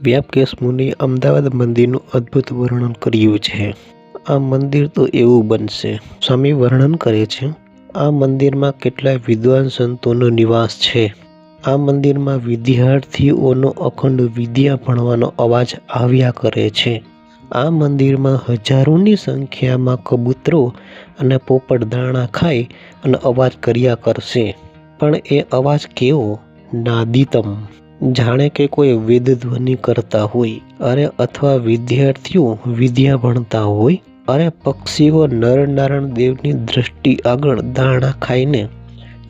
વ્યાપકેશ મુનિ અમદાવાદ મંદિરનું અદ્ભુત વર્ણન કર્યું છે. આ મંદિર તો એવું બનશે. સ્વામી વર્ણન કરે છે, આ મંદિરમાં કેટલાય વિદ્વાન સંતોનો નિવાસ છે. આ મંદિરમાં વિદ્યાર્થીઓનો અખંડ વિદ્યા ભણવાનો અવાજ આવ્યા કરે છે. આ મંદિરમાં હજારોની સંખ્યામાં કબૂતરો અને પોપટ દાણા ખાઈ અને અવાજ કર્યા કરશે. પણ એ અવાજ કેવો? નાદિતમ. જાણે કે કોઈ વેદ ધ્વનિ કરતા હોય, અરે અથવા વિદ્યાર્થીઓ વિદ્યા ભણતા હોય, અરે પક્ષીઓ નરનારાયણ દેવની દ્રષ્ટિ આગળ દાણા ખાઈને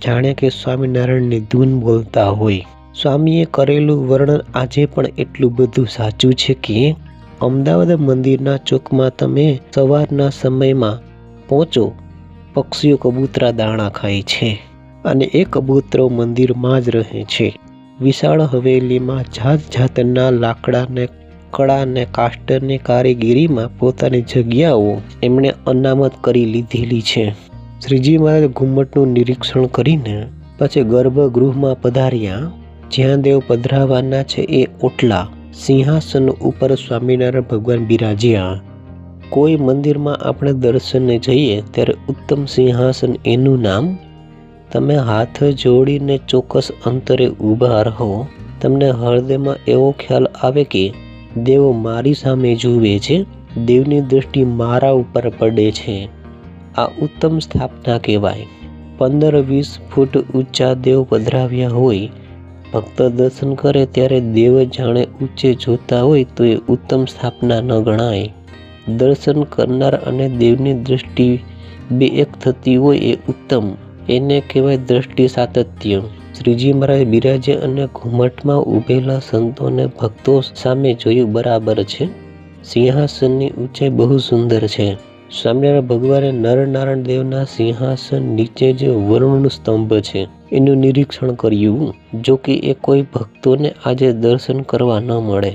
જાણે કે સ્વામિનારાયણની ધૂન બોલતા હોય. સ્વામીએ કરેલું વર્ણન આજે પણ એટલું બધું સાચું છે કે, અમદાવાદ મંદિરના ચોકમાં તમે સવારના સમયમાં પહોંચો, પક્ષીઓ કબૂતરા દાણા ખાય છે અને એ કબૂતરો મંદિરમાં જ રહે છે. વિશાળ હવેલીમાં જાત જાતના લાકડાને કળા અને કાષ્ટની કારીગીરીમાં પોતાની જગ્યાઓ એમણે અનામત કરી લીધેલી છે. શ્રીજી મહારાજ ઘુમ્મટનું નિરીક્ષણ કરીને પછી ગર્ભગૃહમાં પધાર્યા. જ્યાં દેવ પધરાવાના છે એ ઓટલા સિંહાસન ઉપર સ્વામિનારાયણ ભગવાન બિરાજ્યા. કોઈ મંદિરમાં આપણે દર્શને જઈએ ત્યારે ઉત્તમ સિંહાસન એનું નામ તમે હાથ જોડીને ચોક્કસ અંતરે ઊભા રહો. તમને હૃદયમાં એવો ખ્યાલ આવે કે દેવ મારી સામે જુએ છે. દેવની દૃષ્ટિ મારા ઉપર પડે છે. આ ઉત્તમ સ્થાપના કહેવાય. પંદર વીસ ફૂટ ઊંચા દેવ પધરાવ્યા હોય. ભક્ત દર્શન કરે ત્યારે દેવ જાણે ઊંચે જોતા હોય તો એ ઉત્તમ સ્થાપના ન ગણાય. દર્શન કરનાર અને દેવની દૃષ્ટિ બે એક થતી હોય એ ઉત્તમ. એને કહેવાય દ્રષ્ટિ સાતત્ય. શ્રીજી મહારાજ બિરાજે અને ઘુમટમાં ઊભેલા સંતોને ભક્તો સામે જોયું બરાબર છે. સિંહાસનની ઊંચાઈ બહુ સુંદર છે. સ્વામિનારાયણ ભગવાને નરનારાયણ દેવના સિંહાસન નીચે જે વરુણ સ્તંભ છે, એનું નિરીક્ષણ કર્યું, જો કે એ કોઈ ભક્તોને આજે દર્શન કરવા ન મળે.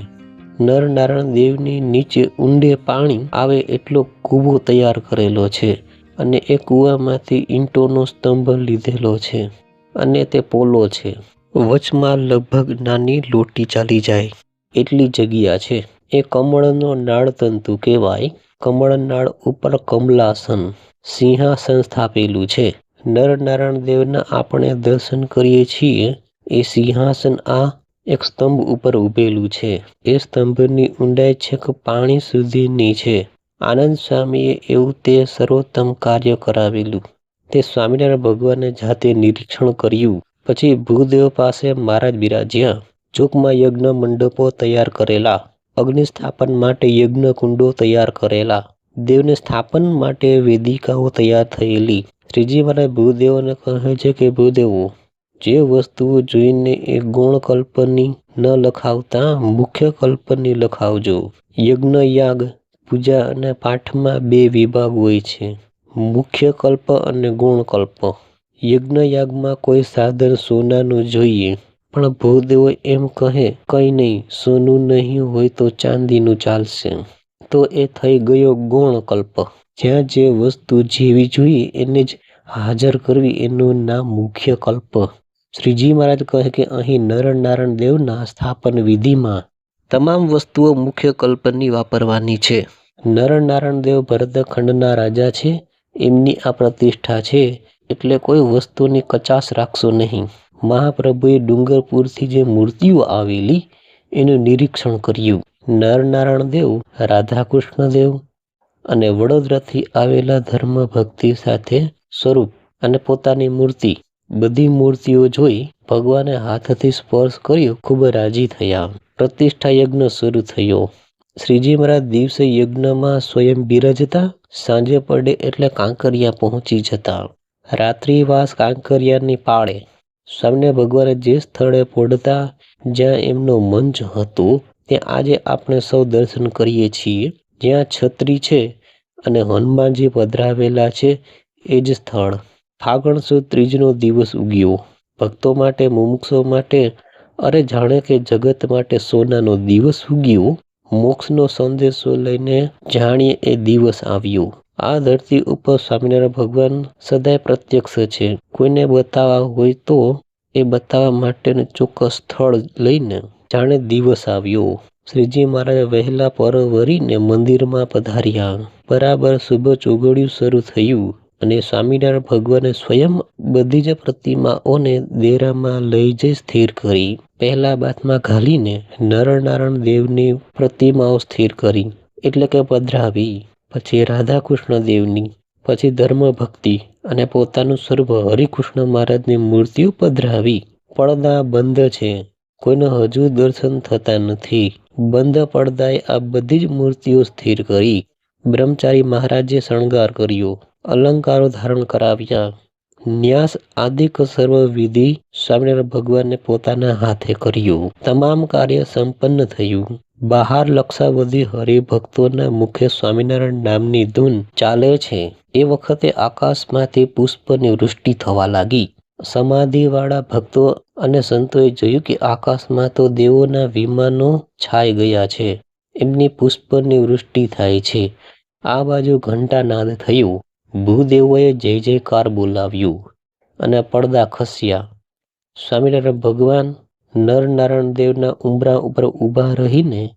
નરનારાયણ દેવની નીચે ઊંડે પાણી આવે એટલો કૂવો તૈયાર કરેલો છે. અને એ કૂવામાંથી ઈંટોનો સ્તંભ લીધેલો છે અને તે પોલો છે. વચમાં લગભગ નાની લોટી ચાલી જાય એટલી જગ્યા છે. એ કમળનો નાળતંતુ કહેવાય. કમળ નાળ ઉપર કમલાસન સિંહાસન સ્થાપેલું છે. નરનારાયણ દેવના આપણે દર્શન કરીએ છીએ. એ સિંહાસન આ એક સ્તંભ ઉપર ઊભેલું છે. એ સ્તંભની ઊંડાઈ છેક પાણી સુધીની છે. આનંદ સ્વામીએ એવું તે સર્વોત્તમ કાર્ય કરાવેલું. તે સ્વામિનારાયણ ભગવાને જાતે નિરીક્ષણ કર્યું. પછી ભૂદેવ પાસે મહારાજ બિરાજ્યા. ચોકમાં યજ્ઞ મંડપો તૈયાર કરેલા. અગ્નિ સ્થાપન માટે યજ્ઞ કુંડો તૈયાર કરેલા. દેવને સ્થાપન માટે વેદિકાઓ તૈયાર થયેલી. શ્રીજી મહારાજ ભૂદેવોને કહે છે કે, ભૂદેવો, જે વસ્તુઓ જોઈને એ ગુણ કલ્પની ન લખાવતા, મુખ્ય કલ્પની લખાવજો. યજ્ઞ યાગ પૂજા અને પાઠમાં બે વિભાગ હોય છે. મુખ્ય કલ્પ અને ગૌણ કલ્પ. યજ્ઞ કોઈ સાધન સોનાનું જોઈએ, પણ ભૂદેવો એમ કહે, કંઈ નહીં, સોનું નહીં હોય તો ચાંદીનું ચાલશે. તો એ થઈ ગયો ગૌણ કલ્પ. જ્યાં જે વસ્તુ જેવી જોઈએ, એને જ હાજર કરવી એનું નામ મુખ્ય કલ્પ. શ્રીજી મહારાજ કહે કે, અહીં નરનારાયણ દેવના સ્થાપન વિધિમાં તમામ વસ્તુઓ મુખ્ય કલ્પની વાપરવાની છે. નરનારાયણ દેવ ભરતખંડના રાજા છે. એમની આ પ્રતિષ્ઠા છે એટલે કોઈ વસ્તુની કચાશ રાખશો નહીં. મહાપ્રભુએ ડુંગરપુરથી જે મૂર્તિઓ આવેલી એનું નિરીક્ષણ કર્યું. નરનારાયણ દેવ રાધાકૃષ્ણ દેવ અને વડોદરાથી આવેલા ધર્મ ભક્તિ સાથે સ્વરૂપ અને પોતાની મૂર્તિ બધી મૂર્તિઓ જોઈ ભગવાને હાથથી સ્પર્શ કર્યો, ખૂબ રાજી થયા. પ્રતિષ્ઠા યજ્ઞ શરૂ થયો. શ્રીજી મહારાજ દિવસે યજ્ઞમાં સ્વયં બિરાજતા સાંજે પડે એટલે કાંકરિયા પહોંચી જતા. રાત્રિવાસ કાંકરિયાની પાળે. સામને ભગવાને જે સ્થળે પડતા જ્યાં એમનો મંચ હતો, ત્યાં આજે આપણે સૌ દર્શન કરીએ છીએ. જ્યાં છત્રી છે અને હનુમાનજી પધરાવેલા છે, એ જ સ્થળ. ફાગણ સુદ ત્રીજનો દિવસ ઉગ્યો. ભક્તો માટે, મુમુક્ષો માટે અરે જાણે કે જગત માટે સોનાનો દિવસ ઉગ્યો. મોક્ષનો સંદેશો લઈને જાણીએ એ દિવસ આવ્યો. આ ધરતી ઉપર સ્વામિનારાયણ ભગવાન સદાય પ્રત્યક્ષ છે. કોઈને બતાવવા હોય તો એ બતાવવા માટેનું ચોક્કસ સ્થળ લઈને જાણે દિવસ આવ્યો. શ્રીજી મહારાજ વહેલા પરવરીને મંદિરમાં પધાર્યા. બરાબર શુભ ચોગડિયું શરૂ થયું. અને સ્વામિનારાયણ ભગવાને સ્વયં બધી જ પ્રતિમાઓને દેરામાં લઈ જઈ સ્થિર કરી, પહેલા બાથમાં ઘાલીને નરનારાયણ દેવની પ્રતિમાઓ સ્થિર કરી, એટલે કે પધરાવી, પછી રાધાકૃષ્ણ દેવની, પછી ધર્મ ભક્તિ અને પોતાનું સ્વરૂપ હરિકૃષ્ણ મહારાજની મૂર્તિઓ પધરાવી. પડદા બંધ છે. કોઈને હજુ દર્શન થતા નથી. બંધ પડદાએ આ બધી જ મૂર્તિઓ સ્થિર કરી. બ્રહ્મચારી મહારાજે શણગાર કર્યો, અલંકારો ધારણ કરાવ્યા. ન્યાસ આદિક સર્વ વિધિ સ્વામિનારાયણ ભગવાનને પોતાના હાથે કર્યું. તમામ કાર્ય સંપન્ન થયું. બહાર લક્ષાવધી હરિભક્તોના મુખે સ્વામિનારાયણ નામની ધૂન ચાલે છે. એ વખતે આકાશમાંથી પુષ્પની વૃષ્ટિ થવા લાગી. સમાધિવાળા ભક્તો અને સંતોએ જોયું કે આકાશમાં તો દેવોના વિમાનો છાઈ ગયા છે. એમની પુષ્પની વૃષ્ટિ થાય છે. આ બાજુ ઘંટાનાદ થયું. ભૂદેવોએ જય જયકાર બોલાવ્યું અને પડદા ખસ્યા. સ્વામિનારાયણ ભગવાન નરનારાયણ દેવના ઉંબરા ઉપર ઊભા રહીને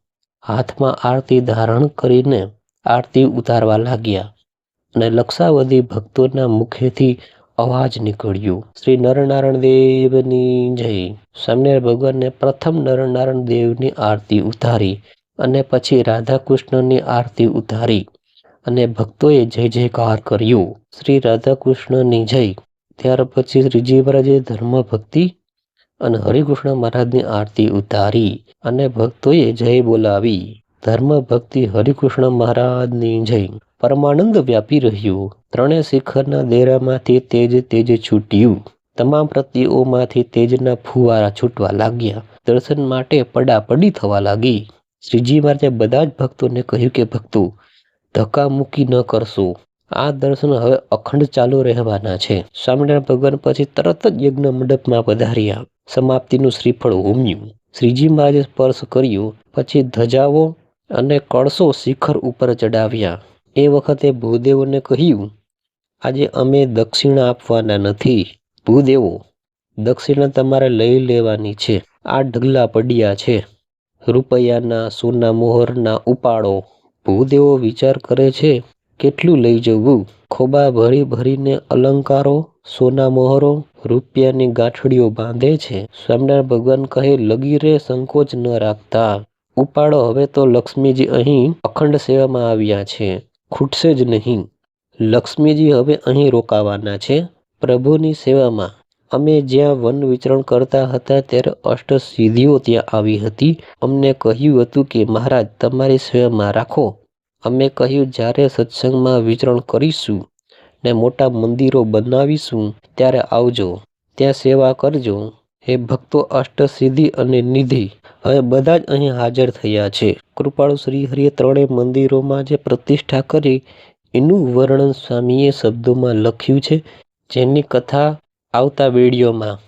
હાથમાં આરતી ધારણ કરીને આરતી ઉતારવા લાગ્યા અને લક્ષાવધી ભક્તોના મુખેથી અવાજ નીકળ્યો. શ્રી નરનારાયણ દેવની જય. સ્વામિનારાયણ ભગવાનને પ્રથમ નરનારાયણ દેવની આરતી ઉતારી અને પછી રાધાકૃષ્ણની આરતી ઉતારી અને ભક્તોએ જય જયકાર કર્યું. શ્રી રાધાકૃષ્ણની જય. ત્યાર પછી શ્રીજી મહારાજે ધર્મ ભક્તિ અને હરિકૃષ્ણ મહારાજની આરતી ઉતારી અને ભક્તોએ જય બોલાવી. ધર્મ ભક્તિ હરિકૃષ્ણ મહારાજની જય. પરમાનંદ વ્યાપી રહ્યું. ત્રણેય શિખરના દેરામાંથી તેજ તેજ છૂટ્યું. તમામ પ્રતિઓમાંથી તેજના ફુવારા છૂટવા લાગ્યા. દર્શન માટે પડાપડી થવા લાગી. શ્રીજી મહારાજે બધા જ ભક્તોને કહ્યું કે, ભક્તો, ધક્કા મૂકી ન કરશો. આ દર્શન હવે અખંડ ચાલુ રહેવાના છે. સ્વામિનારાયણ ભગવાન પછી તરત જ યજ્ઞ મંડપમાં પધાર્યા. સમાપ્તિનું શ્રીફળ હોમ્યું શ્રીજી મહારાજે સ્પર્શ કર્યો, પછી ધજાઓ અને કળશો શિખર ઉપર ચડાવ્યા. એ વખતે ભૂદેવોને કહ્યું, આજે અમે દક્ષિણા આપવાના નથી. ભૂદેવો, દક્ષિણા તમારે લઈ લેવાની છે. આ ઢગલા પડ્યા છે. રૂપિયાના સોના મોહરના ઉપાડો. ભૂદેવો વિચાર કરે છે, કેટલું લઈ જવું? ખોબા ભરી ભરીને અલંકારો, સોના મોહરો, રૂપિયાની ગાંઠડીઓ બાંધે છે. સ્વામિનારાયણ ભગવાન કહે લગીરે સંકોચ ન રાખતા. ઉપાડો, હવે તો લક્ષ્મીજી અહીં અખંડ સેવામાં આવ્યા છે. ખૂટશે જ નહીં. લક્ષ્મીજી હવે અહીં રોકાવાના છે. પ્રભુની સેવામાં. અમે જ્યાં વન વિચરણ કરતા હતા ત્યારે અષ્ટ સિદ્ધિઓ ત્યાં આવી હતી. અમને કહ્યું હતું કે, મહારાજ, તમારી સેવામાં રાખો. અમે કહ્યું, જ્યારે સત્સંગમાં વિચરણ કરીશું ને મોટા મંદિરો બનાવીશું, ત્યારે આવજો. ત્યાં સેવા કરજો. હે ભક્તો, અષ્ટસિદ્ધિ અને નિધિ હવે બધા જ અહીં હાજર થયા છે. કૃપાળુ શ્રી હરિએ ત્રણેય મંદિરોમાં જે પ્રતિષ્ઠા કરી, એનું વર્ણન સ્વામીએ શબ્દોમાં લખ્યું છે, જેની કથા આવતા વિડીયોમાં.